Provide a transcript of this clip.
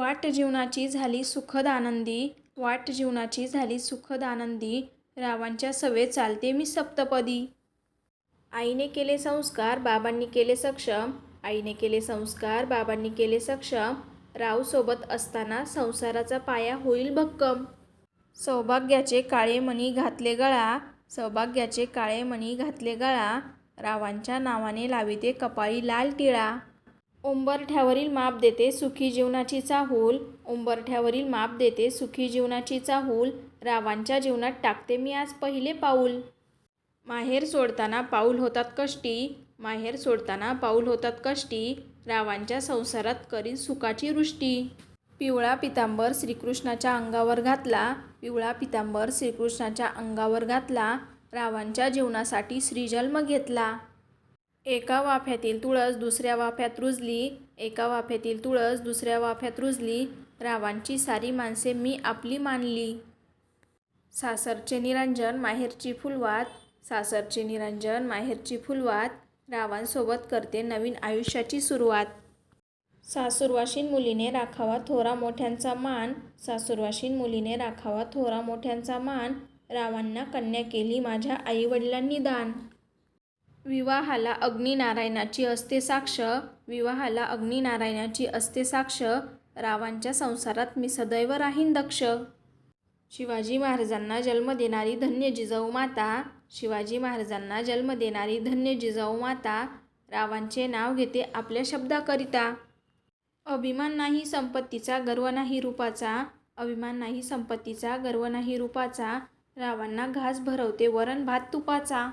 वाट जीवनाची झाली सुखद आनंदी वाट जीवनाची झाली सुखद आनंदी. रावांच्या सवे चालते मी सप्तपदी. आईने केले संस्कार बाबांनी केले सक्षम. आईने केले संस्कार बाबांनी केले सक्षम. रावसोबत असताना संसाराचा पाया होईल भक्कम. सौभाग्याचे काळे मणी घातले गळा सौभाग्याचे काळे मणी घातले गळा. रावांच्या नावाने लाविते कपाळी लाल टिळा. उंबरठ्यावरील माप देते सुखी जीवनाची चाहूल उंबरठ्यावरील माप देते सुखी जीवनाची चाहूल रावांच्या जीवनात टाकते मी आज पहिले पाऊल. माहेर सोडताना पाऊल होतात कष्टी. माहेर सोडताना पाऊल होतात कष्टी. रावांच्या संसारात करीन सुखाची वृष्टी. पिवळा पितांबर श्रीकृष्णाच्या अंगावर घातला. पिवळा पितांबर श्रीकृष्णाच्या अंगावर घातला. रावांच्या जीवनासाठी श्रीजन्म घेतला. एका वाफ्यातील तुळस दुसऱ्या वाफ्यात रुजली एका वाफ्यातील तुळस दुसऱ्या वाफ्यात रुजली. रावांची सारी माणसे मी आपली मानली. सासरचे निरंजन माहेरची फुलवात. सासरचे निरंजन माहेरची फुलवात. रावांसोबत करते नवीन आयुष्याची सुरुवात. सासुरवाशीन मुलीने राखावा थोरा मोठ्यांचा मान. सासुरवाशीन मुलीने राखावा थोरा मोठ्यांचा मान. रावांना कन्या केली माझ्या आईवडिलांनी दान. विवाहाला अग्निनारायणाची असते साक्ष विवाहाला अग्निनारायणाची असते साक्ष रावांच्या संसारात मी सदैव राहीन दक्ष. शिवाजी महाराजांना जन्म देणारी धन्य जिजाऊ माता शिवाजी महाराजांना जन्म देणारी धन्य जिजाऊ माता रावांचे नाव घेते आपल्या शब्दाकरिता. अभिमान नाही संपत्तीचा गर्व नाही रूपाचा. अभिमान नाही संपत्तीचा गर्व नाही रूपाचा. रावांना घास भरवते वरण भात तुपाचा.